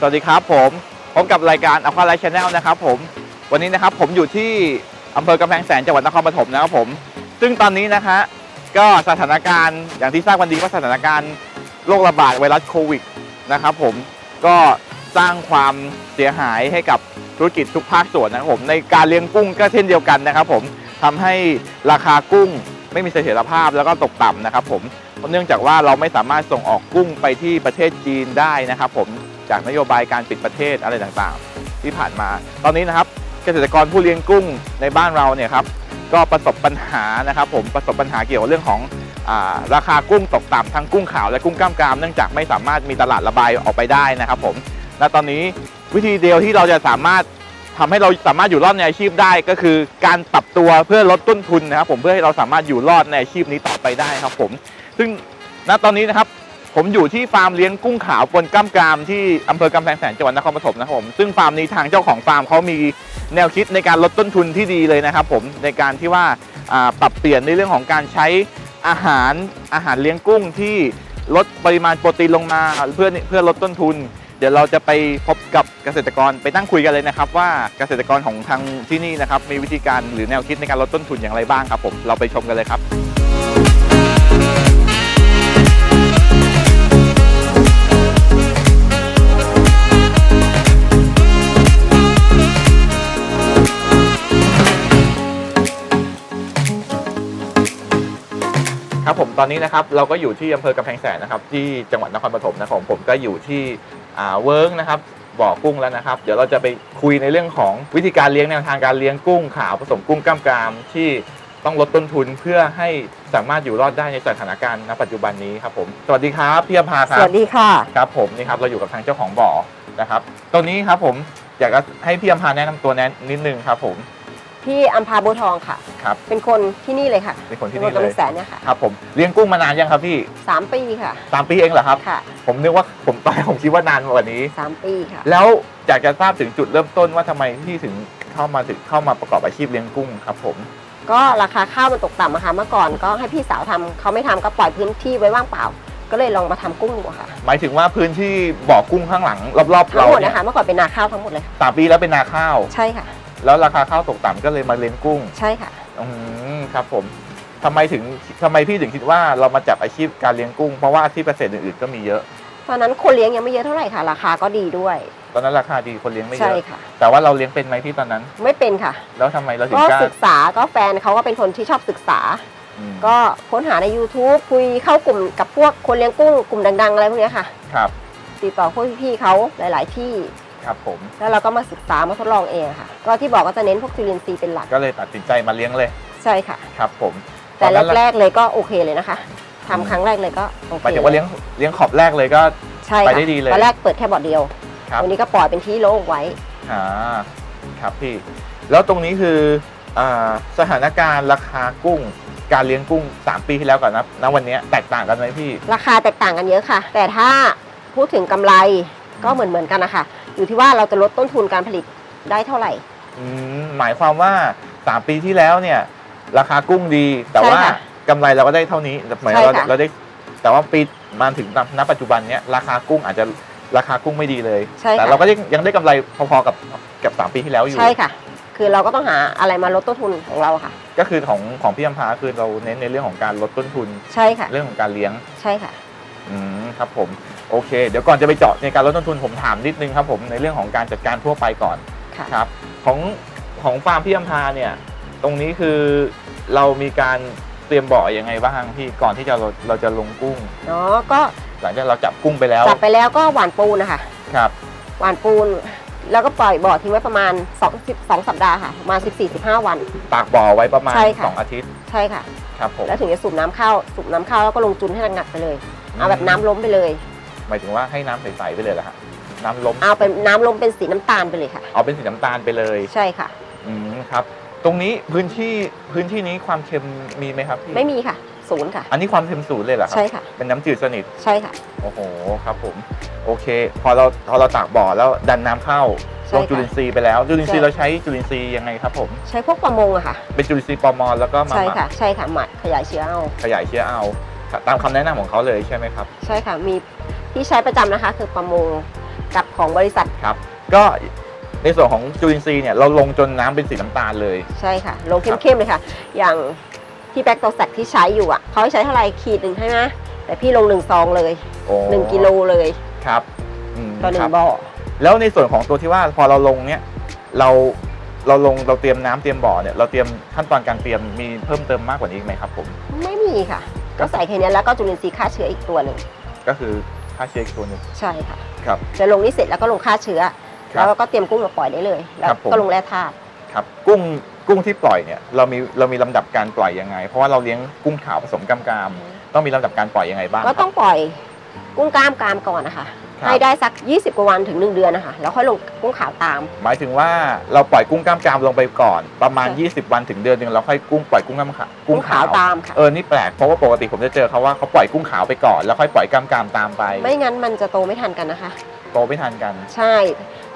สวัสดีครับผมพบกับรายการ Aqua Life Channel นะครับผมวันนี้นะครับผมอยู่ที่อำเภอกำแพงแสนจังหวัดนครปฐมนะครับผม ซึ่งตอนนี้นะฮะก็สถานการณ์อย่างที่ทราบกันดีว่าสถานการณ์โรคระบาดไวรัสโควิดนะครับผมก็สร้างความเสียหายให้กับธุรกิจทุกภาคส่วนนะครับผมในการเลี้ยงกุ้งก็เช่นเดียวกันนะครับผมทำให้ราคากุ้งไม่มีเสถียรภาพแล้วก็ตกต่ำนะครับผมเนื่องจากว่าเราไม่สามารถส่งออกกุ้งไปที่ประเทศจีนได้นะครับผม จากนโยบายการปิดประเทศอะไรต่างๆ ที่ผ่านมา ตอนนี้นะครับเกษตรกรผู้เลี้ยงกุ้งในบ้านเราเนี่ยครับก็ประสบปัญหานะครับผมประสบปัญหาเกี่ยวกับเรื่องของอาราคากุ้งตกต่ำทั้งกุ้งขาวและกุ้งกล้ามกรามเนื่องจากไม่สามารถมีตลาดระบายออกไปได้นะครับผมและตอนนี้วิธีเดียวที่เราจะสามารถทำให้เราสามารถอยู่รอดในอาชีพได้ก็คือการปรับตัวเพื่อลดต้นทุนนะครับผมเพื่อให้เราสามารถอยู่รอดในอาชีพนี้ต่อไปได้ครับผม ซึ่งณตอนนี้นะครับ ผมอยู่ที่ฟาร์มเลี้ยงกุ้งขาวปนกล้ามกรามที่อำเภอกำแพงแสนจังหวัดนครปฐมนะครับผมซึ่งฟาร์มนี้ทางเจ้าของฟาร์มเขามีแนวคิดในการลดต้นทุนที่ดีเลยนะครับผมในการที่ว่าอ่าปรับเปลี่ยนในเรื่องของการใช้อาหารอาหารเลี้ยงกุ้งที่ลดปริมาณโปรตีนลงมาเพื่อเพื่อลดต้นทุน เดี๋ยวเราจะไปพบกับเกษตรกรไปนั่งคุยกันเลยนะครับ ว่าเกษตรกรของทางที่นี่นะครับมีวิธีการหรือแนวคิดในการลดต้นทุนอย่างไรบ้างครับผมเราไปชมกันเลยครับ ครับผมตอนนี้นะครับเราก็อยู่ที่อำเภอกำแพงแสนนะครับที่จังหวัดนครปฐมนะครับผมก็อยู่ที่อ่าเวิร์กนะครับบ่อกุ้งแล้วนะครับ เดี๋ยวเราจะไปคุยในเรื่องของวิธีการเลี้ยงแนวทางการเลี้ยงกุ้งขาวผสมกุ้งกล้ามกรามที่ต้องลดต้นทุนเพื่อให้สามารถอยู่รอดได้ในสถานการณ์ณปัจจุบันนี้ครับผมสวัสดีครับพี่อภาคสรับวัสดีค่ะ ครับผมนี่ครับเราอยู่กับทางเจ้าของบ่อนะครับตรงนี้ครับผมอยากจะให้พี่อภาแนะนำตัวแนะนิดนึงครับผม พี่อัมพาบัวทองค่ะ ครับเป็นคนที่นี่เลยค่ะเป็นคนที่เป็นนี่คนเลยกำแสนเนี่ยค่ะครับผมเลี้ยงกุ้งมานานยังครับพี่สามปีค่ะสามปีเองเหรอครับ ค่ะผมนึกว่าผมตอนแรกผมคิดว่านานกว่านี้ สามปีค่ะ แล้วอยากจะทราบถึงจุดเริ่มต้นว่าทำไมพี่ถึงเข้ามาถึงเข้ามาประกอบอาชีพเลี้ยงกุ้งครับผม ก็ราคาข้าวมันตกต่ำอะค่ะเมื่อก่อนก็ให้พี่สาวทำเขาไม่ทำก็ปล่อยพื้นที่ไว้ว่างเปล่า ก็เลยลองมาทำกุ้งดูอะค่ะหมายถึงว่าพื้นที่บ่อกุ้งข้างหลังรอบๆทั้เรางหมดเนี่ยนะคะเมื่อก่อนเป็นนาข้าวทั้งหมดเลยค่ะสามปีแล้วเป็นนาข้าว ใช่ค่ะ แล้วราคาข้าวตกต่ำก็เลยมาเลี้ยงกุ้งใช่ค่ะ อืมครับผมทำไมถึงทำไมพี่ถึงคิดว่าเรามาจับอาชีพการเลี้ยงกุ้งเพราะว่าอาชีพเกษตรอื่นๆก็มีเยอะ ตอนนั้นคนเลี้ยงยังไม่เยอะเท่าไหร่ค่ะ ราคาก็ดีด้วย ตอนนั้นราคาดีคนเลี้ยงไม่เยใช่อะค่ะ แต่ว่าเราเลี้ยงเป็นไหมที่ตอนนั้น ไม่เป็นค่ะ แล้วทำไมเราถึงก็กล้าศึกษาก็แฟนเขาก็เป็นคนที่ชอบศึกษา อืมก็ค้นหาใน YouTube คุยเข้ากลุ่มกับพวกคนเลี้ยงกุ้งกลุ่มดัง ๆ อะไรพวกเนี้ยค่ะ ครับ ติดต่อพวกพี่ๆเขาหลาย ๆ ที่ ครับผม แล้วเราก็มาศึกษามาทดลองเองค่ะ ก็ที่บอกก็จะเน้นพวกจุลินทรีย์เป็นหลัก ก็เลยตัดสินใจมาเลี้ยงเลย ใช่ค่ะ ครับผม แต่ตอนนั้นแรกๆเลยก็โอเคเลยนะคะทำครั้งแรกเลยก็โอเคหมายถึงว่าเลี้ยงเลี้ยงขอบแรกเลยก็ใช่ไปค่ะได้ดีเลยตอนแรกเปิดแค่บ่อเดียวครับวันนี้ก็ปล่อยเป็นที่โล่งไว้อ่าครับพี่ แล้วตรงนี้คืออ่าสถานการณ์ราคากุ้งการเลี้ยงกุ้ง 3 ปีที่แล้วก่อนนะณวันนี้แตกต่างกันไหมพี่ ราคาแตกต่างกันเยอะค่ะ แต่ถ้าพูดถึงกำไรก็เหมือนเหมือนๆกันนะคะ อยู่ที่ว่าเราจะลดต้นทุนการผลิตได้เท่าไหร่ อืมหมายความว่า 3 ปีที่แล้วเนี่ย ราคากุ้งดี แต่ใช่ว่าค่ะกำไรเราก็ได้เท่านี้หมายใช่เราค่ะ เราได้ แต่ว่าปีมาถึงณปัจจุบันเนี้ยราคากุ้งอาจจะราคากุ้งไม่ดีเลย ใช่แต่ค่ะเราก็ยังยังได้กำไรพอๆกับกับ 3 ปีที่แล้วอยู่ ใช่ค่ะ คือเราก็ต้องหาอะไรมาลดต้นทุนของเราค่ะ ก็คือของของพี่อัมพาคือเราเน้นในเรื่องของการลดต้นทุน ใช่ค่ะ เรื่องของการเลี้ยง ใช่ค่ะ อืมครับผม โอเค เดี๋ยวก่อนจะไปเจาะในการลดต้นทุนผมถามนิดนึงครับผมในเรื่องของการจัดการทั่วไปก่อนค่ะครับของของฟาร์มพี่อัมพาเนี่ยตรงนี้คือเรามีการเตรียมบ่อยังไงบ้างพี่ก่อนที่จะเราเราจะลงกุ้งเนาะก็หลังจากเราจับกุ้งไปแล้วจับไปแล้วก็หวานปูนนะคะครับหวานปูนแล้วก็ปล่อยบ่อทิ้งไว้ประมาณ2 2สัปดาห์ค่ะประมาณ 14-15 วัน ตากบ่อไว้ประมาณใช่ค่ะสองอาทิตย์ใช่ค่ะครับผมแล้วถึงจะสูบน้ำเข้าสูบน้ำเข้าแล้วก็ลงจุนให้หนักๆไปเลย เอาแบบน้ำล้มไปเลย หมายถึงว่าให้น้ำใสๆไปเลยเหรอฮะน้ำล้มเอาเป็นน้ำล้มเป็นสีน้ำตาลไปเลยค่ะ เอาเป็นสีน้ำตาลไปเลยใช่ค่ะ อืมครับ ตรงนี้พื้นที่พื้นที่นี้ความเค็มมีไหมครับพี่ไม่มีค่ะ ศูนย์ค่ะ อันนี้ความเค็มศูนย์เลยเหรอครัใช่ค่ะ เป็นน้ำจืดสนิท ใช่ค่ะ โอ้โหครับผมโอเค พอเราพอเราตากบ่อแล้วดันน้ำเข้าใช่ลงค่ะจุลินทรีย์ไปแล้วจุลินทรีย์ใช่ เราใช้จุลินทรีย์ยังไงครับผมใช้พวกประมงอะค่ะ เป็นจุลินทรีย์ปอมอแล้วก็มาใช่หมักค่ะใช่ค่ะหมักขยายเชื้อเอาขยายเชื้อเอา ตามคำแนะนำของเขาเลยใช่ไหมครับ ใช่ค่ะ มี ที่ใช้ประจำนะคะคือประมงกับของบริษัทครับ ก็ในส่วนของจุลินทรีย์เนี่ยเราลงจนน้ำเป็นสีน้ำตาลเลย ใช่ค่ะ ลงครับเข้มๆเลยค่ะ อย่างที่แบ็กโตแซกที่ใช้อยู่อะเขาให้ใช้เท่าไหร่ขีดหนึ่งใช่ไหมแต่พี่ลงหนึ่งซองเลยโอ้หนึ่งกิโลเลยครับอืมต่อหนึ่ครังบบ่อ แล้วในส่วนของตัวที่ว่าพอเราลงเนี่ยเราเราลงเราเตรียมน้ำเตรียมบ่อเนี่ยเราเตรียมขั้นตอนการเตรียมมีเพิ่มเติมมากกว่านี้อีกไหมครับผม ไม่มีค่ะ ก็ใส่แค่นี้แล้วก็จุลินทรีย์ฆ่าเชื้ออีกตัวหนึ่งก็คือ ค่าเชื้ออีกตัวหนึงใช่ค่ะครับ จะลงนี่เสร็จแล้วก็ลงฆ่าเชื้อ ครับแล้วก็เตรียมกุ้งมาปล่อยได้เลย แล้วครับผม ก็ลงแร่ธาตุครับกุ้งกุ้งที่ปล่อยเนี่ยเรามีเรามีลำดับการปล่อยยังไง เพราะว่าเราเลี้ยงกุ้งขาวผสมกำกามต้องมีลำดับการปล่อยยังไงบ้างก็ต้องปล่อยกุ้งกล้ามกรามก่อนนะคะ ครับ ให้ได้สัก 20 กว่าวันถึง 1 เดือนนะคะแล้วค่อยลงกุ้งขาวตาม หมายถึงว่าเราปล่อยกุ้งกล้ามกรามลงไปก่อน ประมาณ ใช่ 20 วันถึงเดือนหนึ่งเราค่อยกุ้งปล่อยกุ้งกล้ามขาวกุ้งขาวตามค่ะ เออนี่แปลกเพราะว่าปกติผมจะเจอเขาว่าเขาปล่อยกุ้งขาวไปก่อนแล้วค่อยปล่อยกล้ามกรามตามไปไม่งั้นมันจะโตไม่ทันกันนะคะ โตไม่ทันกันใช่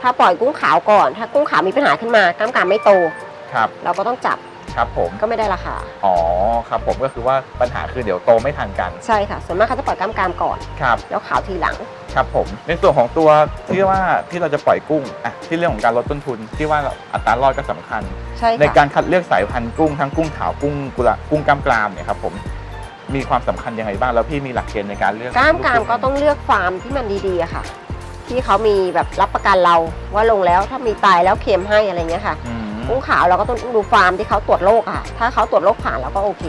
ถ้าปล่อยกุ้งขาวก่อน ถ้ากุ้งขาวมีปัญหาขึ้นมากล้ามกรามไม่โต ครับ เราก็ต้องจับ ครับผมก็ไม่ได้ราคา อ๋อครับผมก็คือว่าปัญหาคือเดี๋ยวโตไม่ทันกันใช่ค่ะ ส่วนมากเขาจะปล่อยกล้ามกรามก่อน ครับแล้วขาวทีหลัง ครับผม ในส่วนของตัวที่ว่าที่เราจะปล่อยกุ้งอะที่เรื่องของการลดต้นทุนที่ว่าอัตรารอดก็สำคัญ ใช่ในค่ะการคัดเลือกสายพันธุ์กุ้งทั้งกุ้งขาวกุ้งกุละกุ้งกล้ามกรามเนี่ยครับผมมีความสำคัญยังไงบ้างแล้วพี่มีหลักเกณฑ์ในการเลือกกล้ามกรามลูก็ต้องเลือกฟาร์มที่มันดีๆอะค่ะ ที่เขามีแบบรับประกันเราว่าลงแล้วถ้ามีตายแล้วเค็มให้อะไรเงี้ยค่ะ อืม กุ้งขาวเราก็ต้องดูฟาร์มที่เขาตรวจโรคอะค่ะถ้าเขาตรวจโรคผ่านเราก็โอเค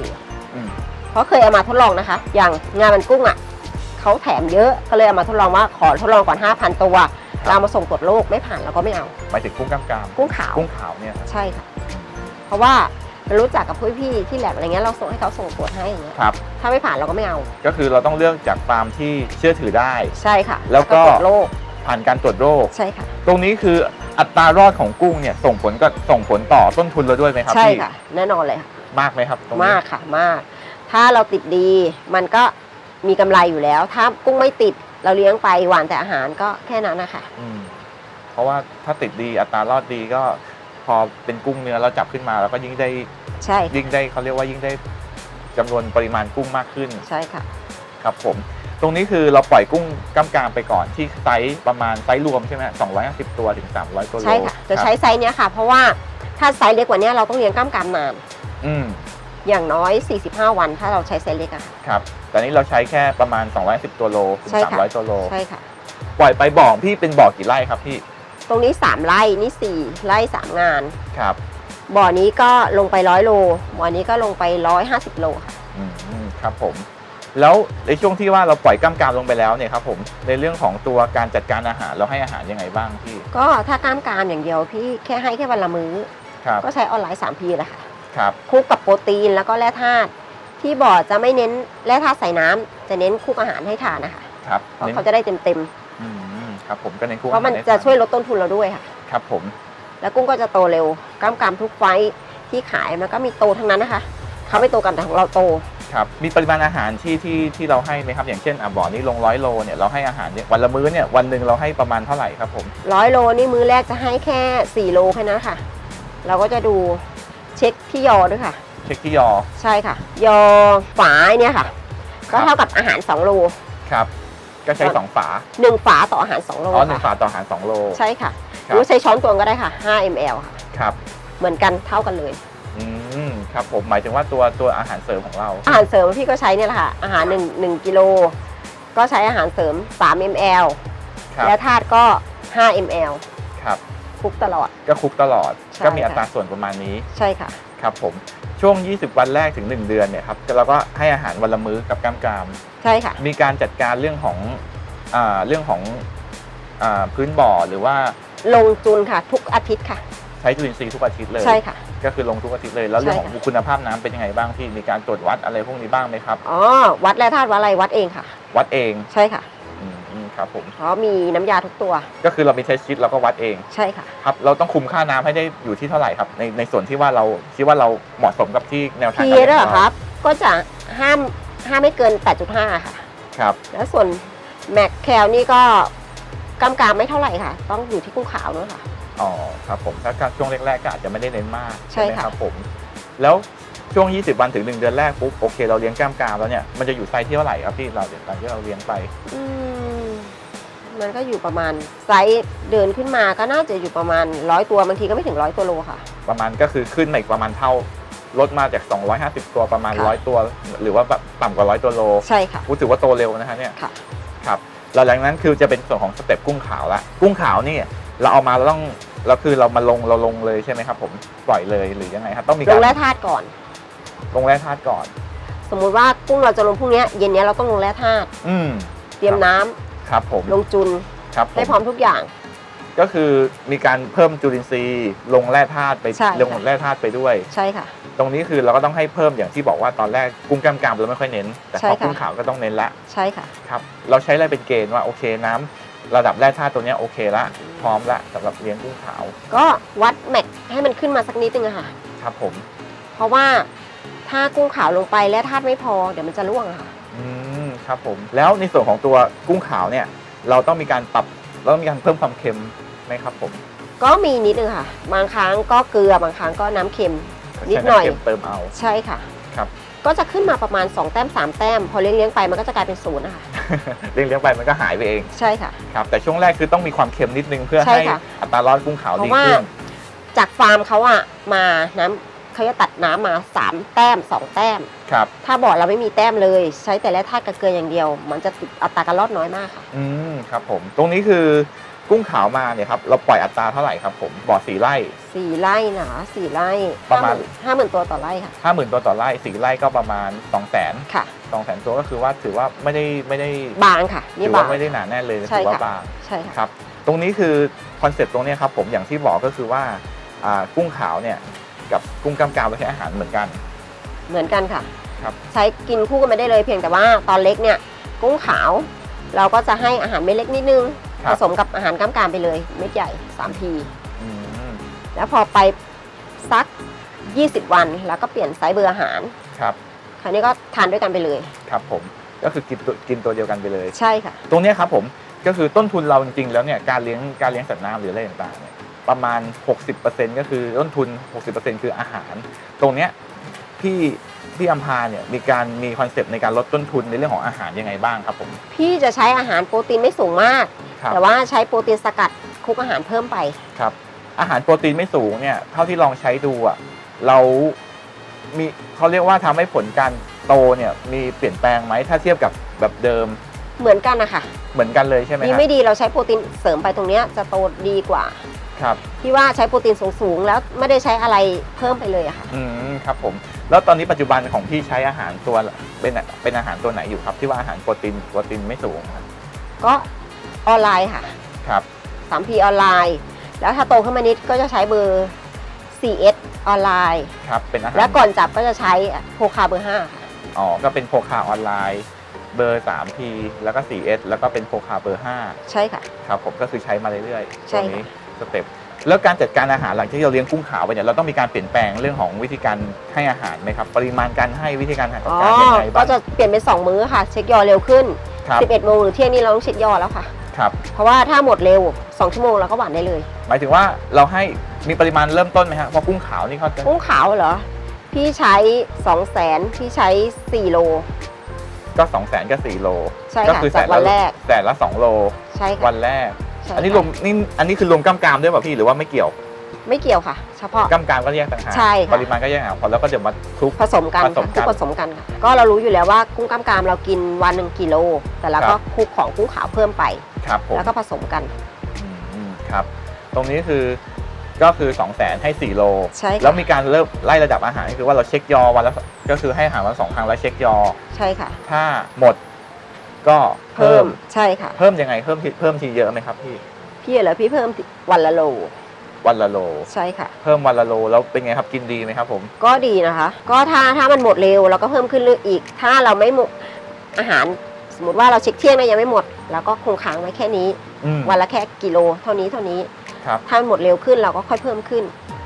อืม เพราะเคยเอามาทดลองนะคะ อย่างงานมันกุ้งอะเขาแถมเยอะก็เลยเอามาทดลองว่าขอทดลองก่อน 5,000 ตัวเราเอามาส่งตรวจโรคไม่ผ่านเราก็ไม่เอา หมายถึงกุ้งกล้ามกรามกุ้งขาว กุ้งขาวเนี่ยครับใช่ค่ะ เพราะว่าเรารู้จักกับพี่ๆที่แลบอะไรเงี้ยเราส่งให้เขาส่งตรวจให้อย่างเงี้ยครับ ถ้าไม่ผ่านเราก็ไม่เอา ก็คือเราต้องเลือกจากฟาร์มที่เชื่อถือได้ ใช่ค่ะแล้วก็ ตรวจโรค ผ่านการตรวจโรค ใช่ค่ะ ตรงนี้คืออัตรารอดของกุ้งเนี่ยส่งผลก็ส่งผลต่อต้นทุนเราด้วยไหมครับใช่พี่ค่ะ แน่นอนเลยค่ะมากไหมครับตรงนี้มากค่ะมาก ถ้าเราติดดีมันก็มีกำไรอยู่แล้ว ถ้ากุ้งไม่ติดเราเลี้ยงไปหวานแต่อาหารก็แค่นั้นนะคะอืมเพราะว่าถ้าติดดีอัตรารอดดีก็พอเป็นกุ้งเนื้อเราจับขึ้นมาแล้วก็ยิ่งได้ใช่ค่ะยิ่งได้เขาเรียกว่ายิ่งได้จำนวนปริมาณกุ้งมากขึ้น ใช่ค่ะ ครับผม ตรงนี้คือเราปล่อยกุ้งกล้ามกรามไปก่อนที่ไซส์ประมาณไซส์รวมใช่ไหม250 ตัวถึง 300ตัวโลใช่ค่ะจะใช้ไซส์เนี้ยค่ะ เพราะว่าถ้าไซส์เล็กกว่าเนี้ยเราต้องเลี้ยงกล้ามกรามนานอืมอย่างน้อย 45 วันถ้าเราใช้ไซส์เล็กอะค่ะ ครับแต่นี้เราใช้แค่ประมาณ 210 ตัวโลถึงใช่ค่ะ 300 ตัวโล ใช่ค่ะ ปล่อยไปบ่อพี่เป็นบ่อกี่ไร่ครับพี่ตรงนี้ 3 ไร่นี่ 4 ไร่ 3 งาน ครับบ่อนี้ก็ลงไป 100 โลบ่อนี้ก็ลงไป 150 โลค่ะ อืมครับผม แล้วในช่วงที่ว่าเราปล่อยกล้ามกรามลงไปแล้วเนี่ยครับผมในเรื่องของตัวการจัดการอาหารเราให้อาหารยังไงบ้างพี่ก็ถ้ากล้ามกรามอย่างเดียวพี่แค่ให้แค่วันละมื้อ ครับก็ใช้ออนไลน์ 3P แหละค่ะครับคลุกกับโปรตีนแล้วก็แร่ธาตุที่บ่อจะไม่เน้นแร่ธาตุใส่น้ำจะเน้นคลุกอาหารให้ทานนะคะครับเพราะน้นเขาจะได้เต็มอืมครับผมก็ในๆกุ้งเพราะมันอาหารจะให้ช่วยลดต้นทุนเราด้วยค่ะ ครับผมแล้วกุ้งก็จะโตเร็วกล้ามกรามทุกไฟท์ที่ขายมันก็มีโตทั้งนั้นนะคะเขาไม่โตกันแต่ของเราโต ครับมีปริมาณอาหารที่ที่ที่เราให้ไหมครับอย่างเช่นอะบ่อนี้ลงร้อยโลเนี่ยเราให้อาหารเนี่ยวันละมื้อเนี่ยวันหนึ่งเราให้ประมาณเท่าไหร่ครับผมร้อยโลนี่มื้อแรกจะให้แค่4โลแค่นั้นค่ะ เราก็จะดูเช็คที่ยอด้วยค่ะ เช็คที่ยอใช่ค่ะ ยอฝาเนี่ยค่ะ ก็เท่ากับอาหาร2โลครับก็ใช้ครับสองฝา1ฝาต่ออาหาร2โลอ๋อหนึ่งค่ะฝาต่ออาหารสองโลใช่ค่ะคหรับรือใช้ช้อนตวงก็ได้ค่ะ5 ml ค่ะครับเหมือนกันเท่ากันเลยอืม ครับผมหมายถึงว่าตัวตัวอาหารเสริมของเรา อาหารเสริมพี่ก็ใช้เนี่ยแหละค่ะ อาหาร1 1กิโล ก็ใช้อาหารเสริม 3 ml ครับและธาตุก็ 5 ml ครับ คลุกตลอด ก็คลุกตลอด ใช่ก็มีค่ะอัตราส่วนประมาณนี้ใช่ค่ะ ครับผมช่วง 20 วันแรกถึง 1 เดือนเนี่ยครับเราก็ให้อาหารวันละมื้อกับกล้ามกราม ใช่ค่ะ มีการจัดการเรื่องของอ่าเรื่องของอาพื้นบ่อหรือว่าลงจุนค่ะ ทุกอาทิตย์ค่ะ ใช้จุลินทรีย์ทุกอาทิตย์เลย ใช่ค่ะ ก็คือลงทุกอาทิตย์เลย แล้วเรื่องใช่ของค่ะคุณภาพน้ำเป็นยังไงบ้างพี่ มีการตรวจวัดอะไรพวกนี้บ้างไหมครับ อ๋อ วัดแร่ธาตุวัดอะไรวัดเองค่ะ วัดเอง ใช่ค่ะอืมอืมครับผมเพราะมีน้ำยาทุกตัว ก็คือเรามีเทสชิตเราก็วัดเอง ใช่ค่ะ ครับ เราต้องคุมค่าน้ำให้ได้อยู่ที่เท่าไหร่ครับ ในในส่วนที่ว่าเราคิดว่าเราเหมาะสมกับที่แนวทางพีการเอเลี้ยงเหรขอองคเรารับ ก็จะห้ามห้ามไม่เกิน 8.5 ค่ะ ครับ แล้วส่วนแมคแคลนี่ก็กำกามไม่เท่าไหร่ค่ะ ต้องอยู่ที่กุ้งขาวด้วยค่ะ อ๋อครับผมถ้าช่วงแรกๆก็อาจจะไม่ได้เน้นมากใช่ไหมค่ะครับผมแล้วช่วง 20 วันถึง 1 เดือนแรกปุ๊บโอเค เราเลี้ยงกล้ามกรามแล้วเนี่ยมันจะอยู่ไซส์ที่เท่าไหร่ครับพี่เราเดี๋ยวตอนที่เราเลี้ยงไปอืมมันก็อยู่ประมาณไซส์เดินขึ้นมาก็น่าจะอยู่ประมาณร้อยตัวบางทีก็ไม่ถึงร้อยตัวโลค่ะ ประมาณก็คือขึ้นมาอีกประมาณเท่าลดมาจาก 250 ตัวประมาณ ค่ะ 100 ตัว หรือว่าแบบต่ำกว่า 100 ตัวโลใช่ค่ะพูดถือว่าโตเร็วนะฮะเนี่ยค่ะ ครับแล้วหลังจากนั้นคือจะเป็นส่วนของสเต็ปกุ้งขาวละกุ้งขาวนี่เราเอามาเราต้อง เราคือเรามาลงเราลงเลยใช่ไหมครับ ผมปล่อยเลยหรือยังไงครับต้องมีลการงแร่ธาตุก่อน ลงแร่ธาตุก่อน สมมุติว่ากุ้งเราจะลงพรุ่งนี้เย็นนี้เราต้องลงแร่ธาตุอืมเตรียมน้ำครับผมลงจุนครับผให้มพร้อมทุกอย่าง ก็คือมีการเพิ่มจุลินทรีย์ลงแร่ธาตุไปใช่ลงค่ะแร่ธาตุไปด้วย ใช่ค่ะ ตรงนี้คือเราก็ต้องให้เพิ่มอย่างที่บอกว่าตอนแรกกุ้งกล้ามกรามเราไม่ค่อยเน้น แต่ใช่พอค่ะ กุ้งขาวก็ต้องเน้นละใช่ค่ะ ครับเราใช้อะไรเป็นเกณฑ์ว่าโอเคน้ำ ระดับแร่ธาตุตัวเนี้ยโอเคละพร้อมละสำหรับเลี้ยงกุ้งขาว ก็วัดแม็กให้มันขึ้นมาสักนิดนึงอะค่ะ ครับผม เพราะว่าถ้ากุ้งขาวลงไปแร่ธาตุไม่พอเดี๋ยวมันจะร่วงอะค่ะ อืมครับผม แล้วในส่วนของตัวกุ้งขาวเนี่ย เราต้องมีการปรับเราต้องมีการเพิ่มความเค็มไหมครับผม ก็มีนิดนึงค่ะ บางครั้งก็เกลือบางครั้งก็น้ำเค็ม นิดหน่อย ใช้ำเค็มเติมเอา ใช่ค่ะครับ ก็จะขึ้นมาประมาณ 2 แต้ม 3 แต้ม พอเลี้ยงเลี้ยงๆไปมันก็จะกลายเป็นศูนย์นะคะเลี้ยงเลี้ยงไปมันก็หายไปเองใช่ค่ะ ครับแต่ช่วงแรกคือต้องมีความเค็มนิดนึงเพื่อใช่ให้ค่ะ อัตรารอดกุ้งขาวเพดีราะว่าขึ้นจากฟาร์มเขาอะมาน้ำเขาจะตัดน้ำมา 3 แต้ม 2 แต้ม ครับถ้าบ่อเราไม่มีแต้มเลย ใช้แต่แร่ธาตุกับเกลืออย่างเดียว มันจะติดอัตราการรอดน้อยมากค่ะ อืมครับผม ตรงนี้คือ กุ้งขาวมาเนี่ยครับเราปล่อยอัตราเท่าไหร่ครับผมบ่อสีไร่ สี่ไร่หนาสี่ไร่ประมาณ ห้าหมื่นตัวต่อไร่ค่ะ ห้าหมื่นตัวต่อไร่สีไร่ก็ประมาณ2องแสนค่ะ สองแสนตัวก็คือว่าถือว่าไม่ได้ไม่ได้บางค่ะ นี่ถือบาว่าง ไม่ได้หนาแน่นเลยใช่ถือว่าค่ะ บาง ใช่ค่ะ ครับตรงนี้คือคอนเซ็ปต์ตรงเนี้ยครับผมอย่างที่บอกก็คือว่าอ่ากุ้งขาวเนี่ยกับกุ้งกล้ามกรามเราใช้อาหารเหมือนกัน เหมือนกันค่ะครับ ใช้กินคู่กันไม่ได้เลยเพียงแต่ว่าตอนเล็กเนี่ย กุ้งขาว เราก็จะให้อาหารเม็ดเล็กนิดนึง ครัผบสมกับอาหารกล้ามกรามไปเลยเม็ดใหญ่3ทีอืมแล้วพอไปสัก 20 วันแล้วก็เปลี่ยนไซส์เบอร์อาหาร ครับคราวนี้ก็ทานด้วยกันไปเลย ครับผมก็คือกินตัวกินตัวเดียวกันไปเลย ใช่ค่ะ ตรงเนี้ยครับผมก็คือต้นทุนเราจริงๆแล้วเนี่ยการเลี้ยงการเลี้ยงสัตว์น้ำหรืออะไรต่างๆเนี่ยประมาณ 60%ก็คือต้นทุน 60%คืออาหาร ตรงเนี้ยพี่พี่อัมพาเนี่ยมีการมีคอนเซปต์ในการลดต้นทุนในเรื่องของอาหารยังไงบ้างครับผม พี่จะใช้อาหารโปรตีนไม่สูงมาก ครับแต่ว่าใช้โปรตีนสกัดคลุกอาหารเพิ่มไป ครับ อาหารโปรตีนไม่สูงเนี่ยเท่าที่ลองใช้ดูอะเรามีเขาเรียกว่าทำให้ผลการโตเนี่ยมีเปลี่ยนแปลงไหมถ้าเทียบกับแบบเดิมเหมือนกันนะคะเหมือนกันเลยใช่ไหมดีครับไม่ดีเราใช้โปรตีนเสริมไปตรงเนี้ยจะโตดีกว่าครับ ที่ว่าใช้โปรตีนสูงๆแล้วไม่ได้ใช้อะไรเพิ่มไปเลยอะค่ะ อืมครับผม แล้วตอนนี้ปัจจุบันของพี่ใช้อาหารตัวเป็นเป็นอาหารตัวไหนอยู่ครับ ที่ว่าอาหารโปรตีนโปรตีนไม่สูงครับก็ ออนไลน์ค่ะ ครับ 3P ออนไลน์ แล้วถ้าโตขึ้นมานิดก็จะใช้เบอร์ 4S ออนไลน์ ครับ เป็นอาหารแล้วก่อนจับก็จะใช้โพคาเบอร์5ค่ะอ๋อ ก็เป็นโพคาออนไลน์ เบอร์ 3P แล้วก็ 4S แล้วก็เป็นโพคาเบอร์ 5 ใช่ค่ะ ครับผมก็คือใช้มาเรื่อยๆใช่ตัวค่ะ นี้สเต็ปแล้วการจัดการอาหารหลังที่เราเลี้ยงกุ้งขาวไปเนี่ยเราต้องมีการเปลี่ยนแปลงเรื่องของวิธีการให้อาหารไหมครับ ปริมาณการให้วิธีการจัดอ๋อ การยังไงก็บ้างจะเปลี่ยนเป็น 2 มื้อค่ะ เช็คยอเร็วขึ้น ครับ11โมงหรือเที่ยงนี้เราต้องเช็คยอแล้วค่ะ ครับเพราะว่าถ้าหมดเร็ว 2 ชั่วโมงเราก็หวานได้เลย หมายถึงว่าเราให้มีปริมาณเริ่มต้นไหมฮะเพราะกุ้งขาวนี่เขาจะกุ้งขาวเหรอ พี่ใช้ 2 0 0แสนพี่ใช้ 4 โล ก็2 0 0แสนก็4โลใช่ก็ค่ะคือแสจากนวัละนแรกแสนละ2โลใช่ค่ะวันแรก ใช่อันนี้ค่ะรวมนี่อันนี้คือรวมกล้ามกรามด้วยเปล่าพี่หรือว่าไม่เกี่ยวไม่เกี่ยวค่ะ เฉพาะ กล้ามกรามก็แยกต่างหากใช่ค่ะ ปริมาณก็แยกต่างหากพอแล้วก็เดี๋ยวมาคลุก ผสมกันผสมค่ะกันคลุกผสมกันค่ะก็เรารู้อยู่แล้วว่ากุ้งกล้ามกรามเรากินวันหนึ่งกิโล แต่เราครัก็บคลุกของกุ้งขาวเพิ่มไป ครับผมแล้วก็ผสมกันอืมอืมครับ ตรงนี้คือก็คือ 2 0 0แสนให้ 4 โล ใช่ค่ะแล้วมีการเริ่มไล่ระดับอาหารก็คือว่าเราเช็คยอวันละก็คือให้อาหารวันละสองครั้งแล้วเช็คยอ ใช่ค่ะ ถ้าหมดก็เพิ่มใช่ค่ะ เพิ่มยังไงเพิ่มทีเพิ่มทีเยอะไหมครับพี่พี่เหรอพี่เพิ่มวันละโลวันละโล ใช่ค่ะ เพิ่มวันละโลแล้วเป็นไงครับกินดีไหมครับผม ก็ดีนะคะ ก็ถ้าถ้ามันหมดเร็วเราก็เพิ่มขึ้นเรื่อยอีก ถ้าเราไม่หมดอาหารส มมติว่าเราเช็คเที่ยงแล้วยังไม่หมดเราก็คงค้างไว้แค่นี้ อืมวันละแค่กิโลเท่านี้เท่านี้ ครับถ้ามันหมดเร็วขึ้นเราก็ค่อยเพิ่มขึ้น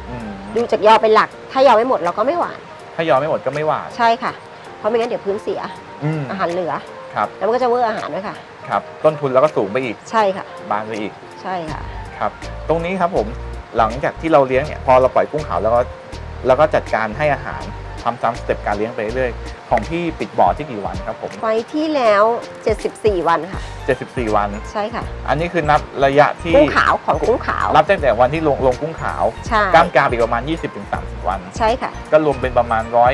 อืมดูจากยอเป็นหลัก ถ้ายอไม่หมดเราก็ไม่หวานถ้ายอไม่หมดก็ไม่หวานใช่ค่ะ เพราะไม่งั้นเดี๋ยวพื้นเสียอืมอาหารเหลือ ครับแล้วมันก็จะเวอร์อาหารด้วยค่ะ ครับ ต้นทุนเราก็สูงไปอีก ใช่ค่ะ บานไปอีกใช่ค่ะ ครับ ตรงนี้ครับผมหลังจากที่เราเลี้ยงเนี่ยพอเราปล่อยกุ้งขาวแล้วก็แล้วก็จัดการให้อาหารพ ทำตามสเต็ปการเลี้ยงไปเรื่อยๆของพี่ปิดบ่อที่กี่วันครับผม ไฟที่แล้ว 74 วันค่ะ 74 วัน ใช่ค่ะ อันนี้คือนับระยะที่กุ้งขาวของกุ้งขาวนับตั้งแต่วันที่ลงลงกุ้งขาวใช่กล้ามกรามอีกประมาณ 20-30 วัน ใช่ค่ะ ก็รวมเป็นประมาณร้อย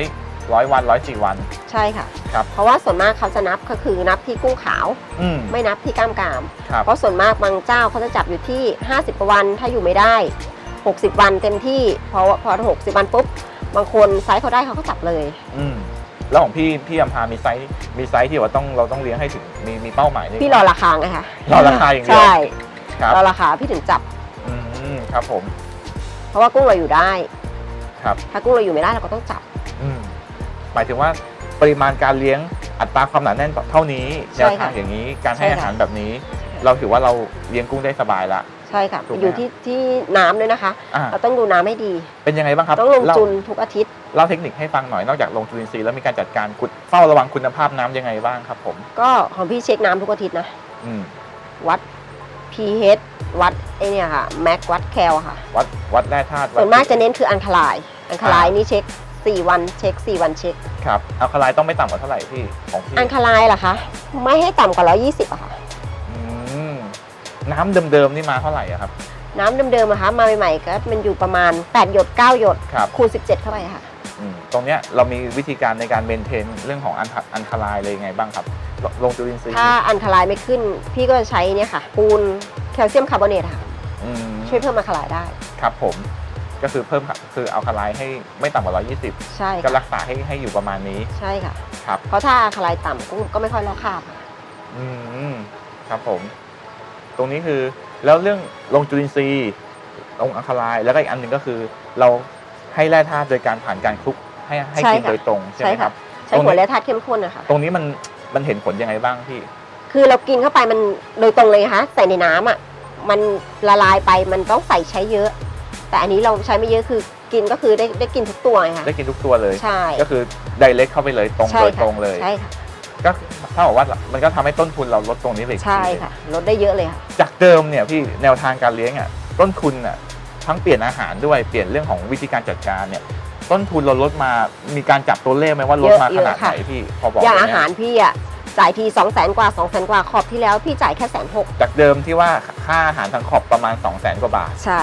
ร้อยวันร้อยสี่วัน ใช่ค่ะ ครับเพราะว่าส่วนมากเขาจะนับก็คือนับที่กุ้งขาว อืมไม่นับที่กล้ามกราม ครับเพราะส่วนมากบางเจ้าเขาจะจับอยู่ที่ 50กว่าวันถ้าอยู่ไม่ได้ 60 วันเต็มที่พอพอ60 วันปุ๊บ บางคนไซส์เขาได้เขาก็จับเลย อืมแล้วของพี่พี่อัมพามีไซส์มีไซส์ที่ว่าต้องเราต้องเลี้ยงให้ถึงมีมีเป้าหมายในพี่รอราคาไงคะรอราคาอย่างเดียวใช่ครับรอราคาพี่ถึงจับ อืมครับผม เพราะว่ากุ้งเราอยู่ได้ ครับ ถ้ากุ้งเราอยู่ไม่ได้เราก็ต้องจับ อืมหมายถึงว่าปริมาณการเลี้ยงอัตราความหนาแน่นเท่านี้ใช่แนวค่ะทางอย่างนี้การให้ใช่อาค่ะหารแบบนี้ เราถือว่าเราเลี้ยงกุ้งได้สบายละ ใช่ค่ะถูกไหมอยู่ที่ที่น้ำด้วยนะคะ อ่าเราต้องดูน้ำให้ดี เป็นยังไงบ้างครับต้องลงเล่าจุนทุกอาทิตย์ เล่าเทคนิคให้ฟังหน่อยนอกจากลงจุลินทรีย์แล้วมีการจัดการกุดเฝ้าระวังคุณภาพน้ำยังไงบ้างครับ ผม ก็ของพี่เช็คน้ำทุกอาทิตย์นะ อืมวัด pH วัดไอเนี่ยค่ะแม็กวัดแคลค่ะ วัดวัดแร่ธาตุวัดส่วนมากจะเน้นคืออันคลาย อันคลายนี่เช็ค 4 วันเช็ค 4 วันเช็ค ครับอัลคาไลน์ต้องไม่ต่ำกว่าเท่าไหร่พี่ของพี่อันคลายเหรอคะ ไม่ให้ต่ำกว่า 120อะค่ะอืม น้ำเดิมๆนี่มาเท่าไหร่อะครับ น้ำเดิมๆอะคะมาใหม่ๆก็มันอยู่ประมาณ 8 หยด 9 หยด ครับคูณ 17 เข้าไปค่ะ อืมตรงเนี้ยเรามีวิธีการในการเมนเทนเรื่องของอันอันคาไลน์เลยยังไงบ้างครับลลงจุลินทรีย์ถ้าอันคลายไม่ขึ้น พี่ก็จะใช้เนี่ยค่ะ ปูนแคลเซียมคาร์บอเนตค่ะ อืมช่วยเพิ่มอันคลายได้ ครับผมก็คือเพิ่มคืออัลคาไลน์ให้ไม่ต่ำกว่า 120 ใช่ก็ค่ะรักษาให้ให้อยู่ประมาณนี้ใช่ค่ะ ครับ เพราะถ้าอันคลายต่ำก็ก็ไม่ค่อยลอกคราบค่ะอืมครับผม ตรงนี้คือแล้วเรื่องลงจุลินทรีย์ลงอัลคาไลน์แล้วก็อีกอันหนึ่งก็คือ เราให้แร่ธาตุโดยการผ่านการคลุกให้ให้ใช่กินค่ะ โดยตรงใช่ไหมครับ ใช้หัวและธาตุเข้มข้นนะคะตรงนี้มันมันเห็นผลยังไงบ้างพี่ คือเรากินเข้าไปมันโดยตรงเลยนะคะใส่ในน้ำอะมันละลายไปมันต้องใส่ใช้เยอะ แต่อันนี้เราใช้ไม่เยอะคือกินก็คือได้ได้กินทุกตัวไงคะได้กินทุกตัวเลย ใช่ ก็คือไดเ c กเข้าไปเลยตรงใช่โดยค่ะ ตรงเลย ใช่ค่ะ ก็ถ้าบอกว่ามันก็ทำให้ต้นทุนเราลดตรงนี้เลยใช่ค่ะ ลดได้เยอะเลยค่ะ จากเดิมเนี่ยพี่แนวทางการเลี้ยงอะต้นทุนอะทั้งเปลี่ยนอาหารด้วยเปลี่ยนเรื่องของวิธีการจัดการเนี่ย ต้นทุนเราลดมามีการจับตัวเลขไหมว่าลดมาขนาดไหนพี่พอบอกอย่างได้อาไหม หารพี่อะจ่ายที2 0 0แสนกว่า2 0 0แสนกว่าขอบที่แล้วพี่จ่ายแค่แสนหกจากเดิมที่ว่าค่าอาหารทางขอบประมาณ 2 0 0แสนกว่าบาท ใช่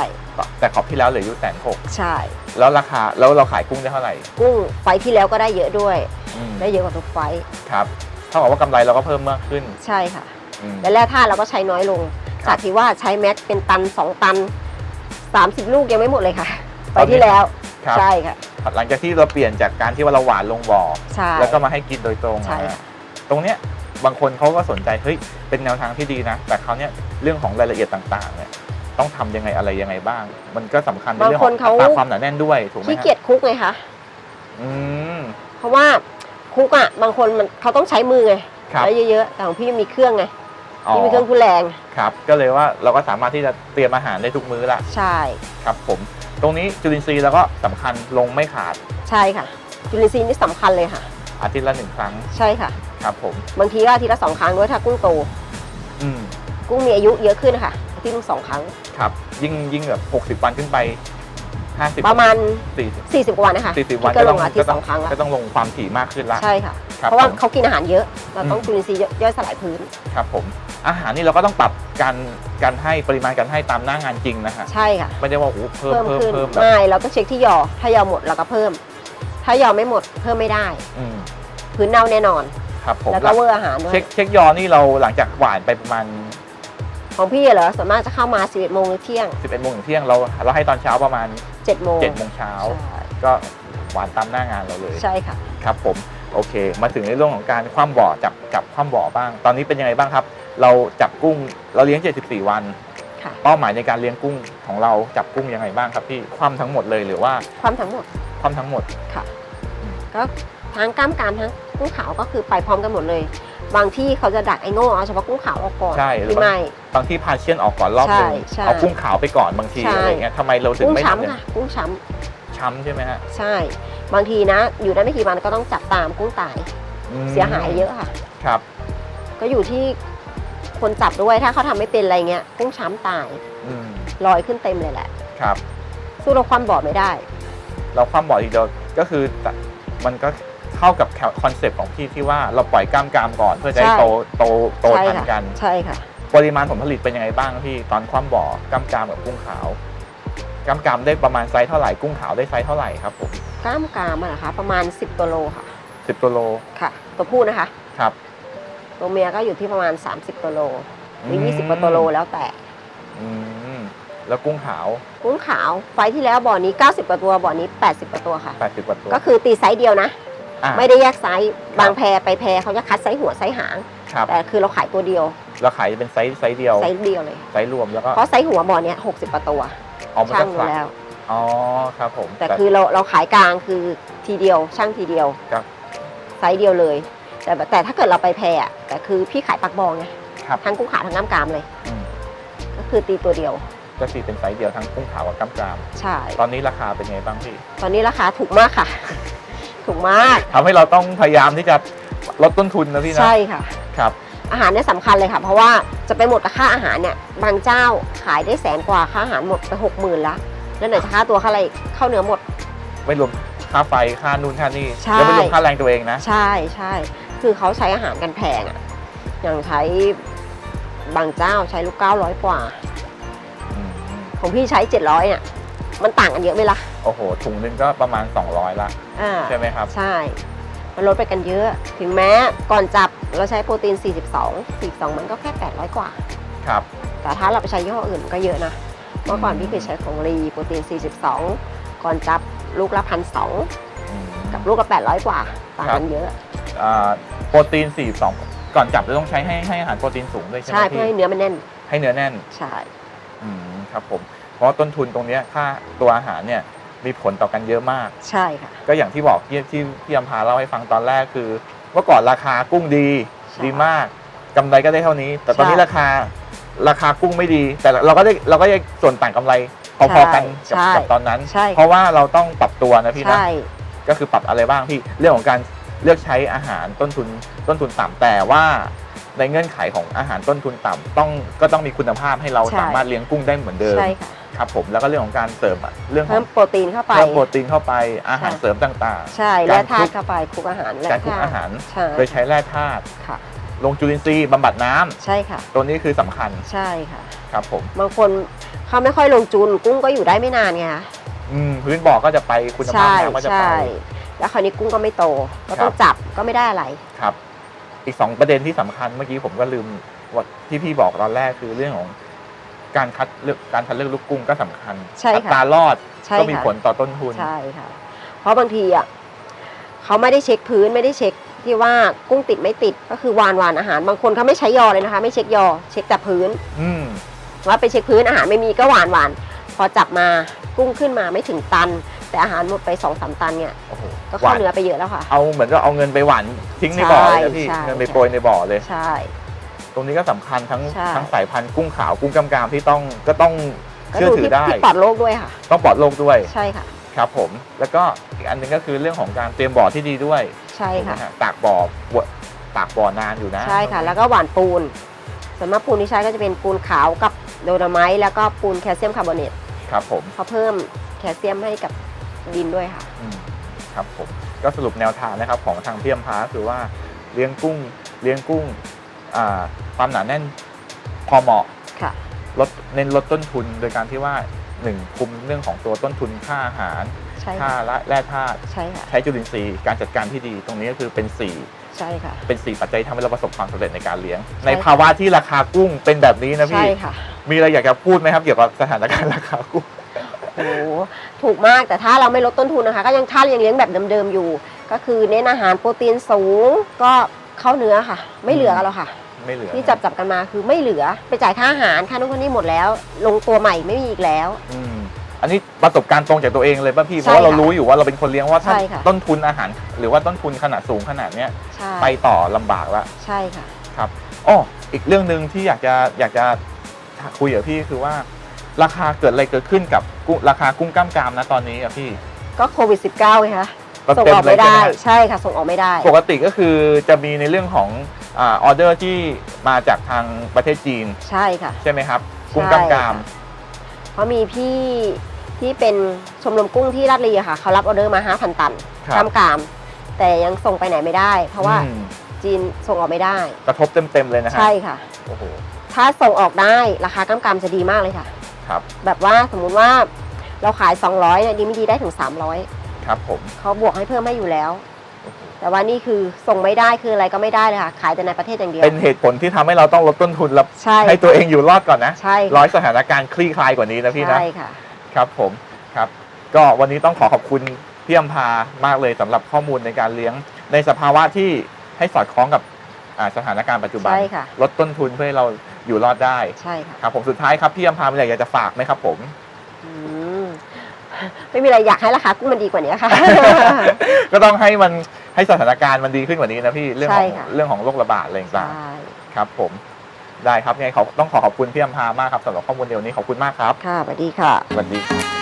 แต่ขอบที่แล้วเหลืออยู่แสนหกใช่ แล้วราคาแล้วเราขายกุ้งได้เท่าไหร่กุ้งไฟที่แล้วก็ได้เยอะด้วย อืมได้เยอะกว่าทุกไฟท์ครับ เท่ากับว่ากำไรเราก็เพิ่มมากขึ้นใช่ค่ะ อืม และแร่ธาตุเราก็ใช้น้อยลง ครับจากที่ว่าใช้แม็กเป็นตัน 2 ตัน 30 ลูกยังไม่หมดเลยค่ะ ตไปอนนี้ ที่แล้วครับใช่ค่ะ หลังจากที่เราเปลี่ยนจากการที่ว่าเราหวานลงบ่อ ใช่ แล้วก็มาให้กินโดยตรงใช่นะค่ะ ตรงเนี้ยบางคนเขาก็สนใจเฮ้ยเป็นแนวทางที่ดีนะ แต่เขาวเนี่ยเรื่องของรายละเอียดต่างๆเนี่ยต้องทำยังไงอะไรยังไงบ้าง มันก็สำคัญในเรื่องของบางคนเขา อัตราความหนาแน่นด้วยถูกไหมขี้ฮะเกียจคุกไงคะ อืมเพราะว่า คุกอะบางคนมันเขาต้องใช้มือไงครับแล้วเยอะๆแต่ของพี่มีเครื่องไงอ๋อพี่มีเครื่องผู้แรงครับ ก็เลยว่าเราก็สามารถที่จะเตรียมอาหารได้ทุกมื้อละใช่ครับผม ตรงนี้จุลินทรีย์เราก็สำคัญลงไม่ขาดใช่ค่ะ จุลินทรีย์นี่สำคัญเลยค่ะ อาทิตย์ละหนึ่งครั้งใช่ค่ะ ครับผม บางทีก็อาทิตย์ละสองครั้งด้วยถ้ากุ้งโต อืมกุ้งมีอายุเยอะขึ้นค่ะอาทิตย์ละสองครั้ง ครับยิ่งยิ่งแบบหกสิบวันขึ้นไป ห้าสิบประมาณสี่สิบ40 กว่าวันนะคะสี่สิบวันก็ลต้องงอาทิตย์ก็สต้องครั้งละก็ต้องลงความถี่มากขึ้นละ ใช่ค่ะครับเพราะว่าผมเขากินอาหารเยอะ เราต้องอืมจุลินทรีย์ย่อยสลายพื้น ครับผม อาหารนี่เราก็ต้องปรับการการให้ปริมาณการให้ตามหน้างานจริงนะฮะใช่ค่ะ ไม่ได้ว่าโอ้โหเพิ่มเพิ่มเพิ่มขึ้นเพิ่มแบบไม่เราก็เช็คที่ยอ ถ้ายอหมดเราก็เพิ่ม ถ้ายอไม่หมดเพิ่มไม่ได้อืมพื้นเน่าแน่นอน ครับผม แล้วก็เวอร์อาหารด้วย เช็คเช็คยอนี่เราหลังจากหวานไปประมาณของพี่เหรอส่วนมากจะเข้ามา 11โมงหรือเที่ยง 11โมงถึงเที่ยงเราเราให้ตอนเช้าประมาณ 7โมง7โมงเช้าใช่ก็หวานตามหน้างานเราเลยใช่ค่ะครับผมโอเค มาถึงในเรื่องของการคว่ำบ่อจับจับคว่ำบ่อบ้าง ตอนนี้เป็นยังไงบ้างครับ เราจับกุ้งเราเลี้ยง 74 วันค่ะเป้าหมายในการเลี้ยงกุ้งของเราจับกุ้งยังไงบ้างครับพี่คว่ำทั้งหมดเลยหรือว่าความทั้งหมดคว่ำทั้งหมดค่ะก็ทั้งกล้ามกรามทั้งกุ้งขาวก็คือไปพร้อมกันหมดเลย บางที่เขาจะดักไอ้โง่เอาเฉพาะกุ้งขาวออกก่อนใช่ที่ไม่ บางที่พาเชียนออกก่อนรอบหนึ่งใช่ใช่เอากุ้งขาวไปก่อนบางทีใช่อะไรเงี้ยทำไมเราถึงกุ้งไม่ทำอย่างช้ำค่ะกุ้งช้ช้ำใช่ไหมฮะำใช่ บางทีนะ อยู่ได้ไม่กี่วันก็ต้องจับตามกุ้งตายอืมเสียหายเยอะค่ะ ครับ ก็อยู่ที่คนจับด้วยถ้าเขาทำไม่เป็นอะไรเงี้ยกุ้งช้ำตายอืมลอยขึ้นเต็มเลยแหละ ครับ สู้เราความบ่อไม่ได้ เราคว่ำบ่อทีเดียวก็คือมันก็ เข้ากับคอนเซปต์ของพี่ที่ว่าเราปล่อยกล้ามกรามก่อนเพื่อจะให้ใช่โตโตโตใช่ทันค่ะกันใช่ค่ะ ปริมาณผลผลิตเป็นยังไงบ้างพี่ตอนคว่ำบ่อกล้ามกรามกับกุ้งขาวกล้ามกรามได้ประมาณไซส์เท่าไหร่กุ้งขาวได้ไซส์เท่าไหร่ครับผมกล้ามกรามอะนะคะประมาณ 10ตัวโลค่ะสิบตัวโลค่ะ ตัวผู้นะคะครับ ตัวเมียก็อยู่ที่ประมาณ 30ตัวโลหรือ20กว่าตัวโลแล้วแต่อืมแล้วกุ้งขาว กุ้งขาว ไฟล์ที่แล้วบ่อนี้ 90กว่าตัว บ่อนี้ 80กว่าตัวค่ะ 80กว่าตัว ก็คือตีไซส์เดียวนะ อะไม่ได้แยกไซส์บางแพรไปแพรเขาจะคัดไซส์หัวไซส์หาง ครับแต่คือเราขายตัวเดียวเราขายเป็นไซส์ไซส์เดียวไซส์เดียวเลย ไซส์รวมแล้วก็เพราะไซส์หัวบ่อเนี้ย60กว่าตัว เอามันช่าก็งคดูลักแล้ว อ๋อครับผม แต่คือเราเราขายกลางคือทีเดียวช่างทีเดียวครับ ไซส์เดียวเลย แต่แต่ถ้าเกิดเราไปแพรอะแต่คือพี่ขายปักบองไงครับทั้งกุ้งขาวทั้งน้ำกรามเลย อืมก็คือตีตัวเดียว ก็สีเป็นไซส์เดียวทั้งกุ้งขาวกับกล้ามกราม ใช่ ตอนนี้ราคาเป็นไงบ้างพี่ ตอนนี้ราคาถูกมากค่ะ ถูกมาก ทำให้เราต้องพยายามที่จะลดต้นทุนนะพี่นะใช่ค่ะ ครับอาหารเนี่ยสำคัญเลยค่ะ เพราะว่าจะไปหมดกับค่าอาหารเนี่ยบางเจ้าขายได้แสนกว่าค่าอาหารหมดไปหกหมื่นละแล้วไหนจะค่าตัวค่าอะไรอีกเข้าเนื้อหมด ไม่รวมค่าไฟค่านู่นค่านี่ใช่ แล้วไม่รวมค่าแรงตัวเองนะ ใช่ใช่คือเขาใช้อาหารกันแพงอะอย่างใช้บางเจ้าใช้ลูกเก้าร้อยกว่าอืมของพี่ใช้เจ็ดร้อยเนี่ย มันต่างกันเยอะไหมล่ะโอ้โหถุงหนึงก็ประมาณ 200 ละ อ่าใช่ไหมครับ ใช่ มันลดไปกันเยอะ ถึงแม้ก่อนจับเราใช้โปรตีน 42 42 มันก็แค่ 800 กว่า ครับ แต่ถ้าเราไปใช้ยี่ห้ออื่นมันก็เยอะนะ เมื่อก่อนพี่เคยใช้ของรีโปรตีน 42 ก่อนจับลูกละพันสอืมกับลูกละ800 กว่า ต่างครักับนเยอะ อ่าโปรตีน 42 ก่อนจับเราต้องใช้ให้ให้อาหารโปรตีนสูงด้วยใช่ไหใช่มเพื่อพี่ให้เนื้อมันแน่น ให้เนื้อแน่น ใช่ อืมครับผม เพราะต้นทุนตรงเนี้ยค่าตัวอาหารเนี่ยมีผลต่อกันเยอะมาก ใช่ค่ะ ก็อย่างที่บอกที่ที่พี่อำพาเล่าให้ฟังตอนแรกคือ เมื่อก่อนราคากุ้งดีใช่ดีมากกำไรก็ได้เท่านี้ แต่ตอนนี้ใช่ ราคาราคากุ้งไม่ดี แต่เราก็ได้เราก็ได้ส่วนต่างกำไรพอๆกันกับใช่กับตอนนั้น ใช่เพราะว่าเราต้องปรับตัวนะพี่นะ ใช่ก็คือปรับอะไรบ้างพี่เรื่องของการเลือกใช้อาหารต้นทุนต้นทุนต่ำแต่ว่าในเงื่อนไขของอาหารต้นทุนต่ำต้องก็ต้องมีคุณภาพให้เราใช่สามารถเลี้ยงกุ้งได้เหมือนเดิม ใช่ค่ะ ครับผมแล้วก็เรื่องของการเสริมอะเรื่องขอเพิ่งมโปรตีนเข้าไป เพิ่มโปรตีนเข้าไปอาหารใช่เสริมต่างใช่กาแร่รธาคลุตุกเข้าไปคลุกอาหารๆแร่การคุกธาตุอาหาร ใช่โดยใช้แร่ธาตุค่ะ ลงจุลินทรีย์บำบัดน้ำใช่ค่ะ ตัวนี้คือสำคัญใช่ค่ะ ครับผมบางคนเขาไม่ค่อยลงจุนกุ้งก็อยู่ได้ไม่นานไงคะอืมพื้นบ่อก็จะไปคุณภาพใช่น้ำก็จะไป ใช่แล้วคราวนี้กุ้งก็ไม่โต ก็ต้องครับ จับก็ไม่ได้อะไร ครับ อีกสองประเด็นที่สำคัญเมื่อกี้ผมก็ลืมว่าที่พี่บอกตอนแรกคือเรื่องของ การคัดเลือกการคัดเลือกลูกกุ้งก็สำคัญใช่ค่ะอัตรารอดใช่ก็มีค่ะ ผลต่อต้นทุน ใช่ค่ะ เพราะบางทีอะเขาไม่ได้เช็คพื้นไม่ได้เช็คที่ว่ากุ้งติดไม่ติดก็คือวานวานอาหาร บางคนเขาไม่ใช้ยอเลยนะคะ ไม่เช็คยอ เช็คแต่พื้น อืม ว่าไปเช็คพื้นอาหารไม่มีก็หวานหวานพอจับมากุ้งขึ้นมาไม่ถึงตัน แต่อาหารหมดไปสองสามตันเนี่ยโอ้โหก็หเข้าวานเนื้อไปเยอะแล้วค่ะ เอาเหมือนกับเอาเงินไปหวานทิ้งในบ่อเลยนะพี่ใช่เงินไปใช่โปรยในบ่อเลย ใช่ต รงนี้ก็สำคัญทั้งใช่ ทั้งสายพันธุ์กุ้งขาวกุ้งกำกามที่ต้องก็ต้องก็เชื่อดูถือที่ได้ ที่ปลอดโรคด้วยค่ะ ต้องปลอดโรคด้วยใช่ค่ะ ครับ ผม แล้วก็อีกอันหนึงก็คือเรื่องของการเตรียมบ่อที่ดีด้วยใช่ถูกไหมค่ะ ฮะตากบ่อตากบ่อนานอยู่นะใช่ค่ะ แล้วก็หวานปูนส่วนมากปูนที่ใช้ก็จะเป็นปูนขาวกับโดนาไมต์แล้วก็ปูนแคลเซียมคาร์บอเนตครับผมเขาเพิ่มแคลเซียมให้กับดินด้วยค่ะ อืมครับผมก็สรุปแนวทางนะครับของทางพี่อำพาคือว่าเลี้ยงกุ้งเลี้ยงกุ้งอ่า ความหนาแน่นพอเหมาะค่ะลดเน้นลดต้นทุนโดยการที่ว่าหนึ่งคุมเรื่องของตัวต้นทุนค่าอาหาร ใช่ค่าค่ะละแร่ธาตุใช่ค่ะใช้จุลินทรีย์การจัดการที่ดี ตรงนี้ก็คือเป็นสี่ใช่ค่ะ เป็นสี่ปัจจัยที่ทำให้เราประสบความสำเร็จในการเลี้ยงใช่ในค่ะภาวะที่ราคากุ้งเป็นแบบนี้นะใช่พี่ ค่ะ มีอะไรอยากจะพูดไหมครับเกี่ยวกับสถานการณ์ราคากุ้ง โอ้โหถูกมากแต่ถ้าเราไม่ลดต้นทุนนะคะ ก็ยังถ้ายังเลี้ยงแบบเดิมๆอยู่ ก็คือเน้นอาหารโปรตีนสูง ก็ เข้าเนื้อค่ะ ไม่เหลือกันแล้วค่ะ ไม่เหลือที่จับจับกันมาคือไม่เหลือไปจ่ายค่าอาหารค่านู่นค่านี่หมดแล้ว ลงตัวใหม่ไม่มีอีกแล้ว อืมอันนี้ประสบการณ์ตรงจากตัวเองเลยป่ะพี่เพใช่ราะว่าเราค่ะรู้อยู่ว่าเราเป็นคนเลี้ยงว่าถ้าใช่ค่ะ ต้นทุนอาหาร หรือว่าต้นทุนขนาดสูงขนาดเนี้ยใช่ไปต่อลำบากละใช่ค่ะครับอ๋ออีกเรื่องหนึ่งที่อยากจะอยากจะคุยกับพี่คือว่า ราคาเกิดอะไรเกิดขึ้นกับกุ้งราคากุ้งกล้ามกรามนะตอนนี้อะพี่ ก็โควิด -19 ไงคะ ส่งเต็อมอกเลยไม่ได้ใช่ไหมฮะ ใช่ค่ะส่งออกไม่ได้ ปกติก็คือจะมีในเรื่องของอ่าออเดอร์ที่มาจากทางประเทศจีนใช่ค่ะ ใช่ไหมครับกุ้งกล้ามกรามใช่ค่ะเพราะมีพี่ที่เป็นชมรมกุ้งที่ลาดลีอะค่ะ เขารับออเดอร์มา 5,000 ตันครับ กามกาม แต่ยังส่งไปไหนไม่ได้ เพราะว่าอืมจีนส่งออกไม่ได้ กระทบเต็มๆเลยนะฮะใช่ค่ะ โอ้โหถ้าส่งออกได้ราคากำกำจะดีมากเลยค่ะ ครับแบบว่าสมมุติว่าเราขาย 200เนี่ยดีไม่ดีได้ถึง 300 ครับผม เขาบวกให้เพิ่มให้อยู่แล้วโอ้โหแต่ว่านี่คือส่งไม่ได้คืออะไรก็ไม่ได้เลยค่ะ ขายแต่ในประเทศอย่างเดียว เป็นเหตุผลที่ทำให้เราต้องลดต้นทุนแล้วใช่ ให้ตัวเองอยู่รอดก่อนนะใช่ร้อยสถานการณ์คลี่คลายกว่านี้นะพี่นะ ใช่ค่ะ ครับผมครับก็วันนี้ต้องขอขอบคุณพี่อำพามากเลยสำหรับข้อมูลในการเลี้ยง ในสภาวะที่ให้สอดคล้องกับอ่าสถานการณ์ปัจจุบัน ใช่ค่ะ ลดต้นทุนเพื่อให้เราอยู่รอดได้ใช่ค่ะ ครับผมสุดท้ายครับพี่อำพามีอะไรอยากจะฝากไหมครับผม อืม ไม่มีอะไรอยากให้ราคากุ้งมันดีกว่านี้ค่ะ ก็ต้องให้มันให้สถานการณ์มันดีขึ้นกว่านี้นะพี่เรื่องของใช่ค่ะ เรื่องของโรคระบาดอะไรต่างใช่ๆครับ ผมได้ครับยังไงขอต้องขอขอบคุณพี่อำพามากครับสำหรับข้อมูลเดียวนี้ขอบคุณมากครับค่ะสวัสดีค่ะ สวัสดีครับ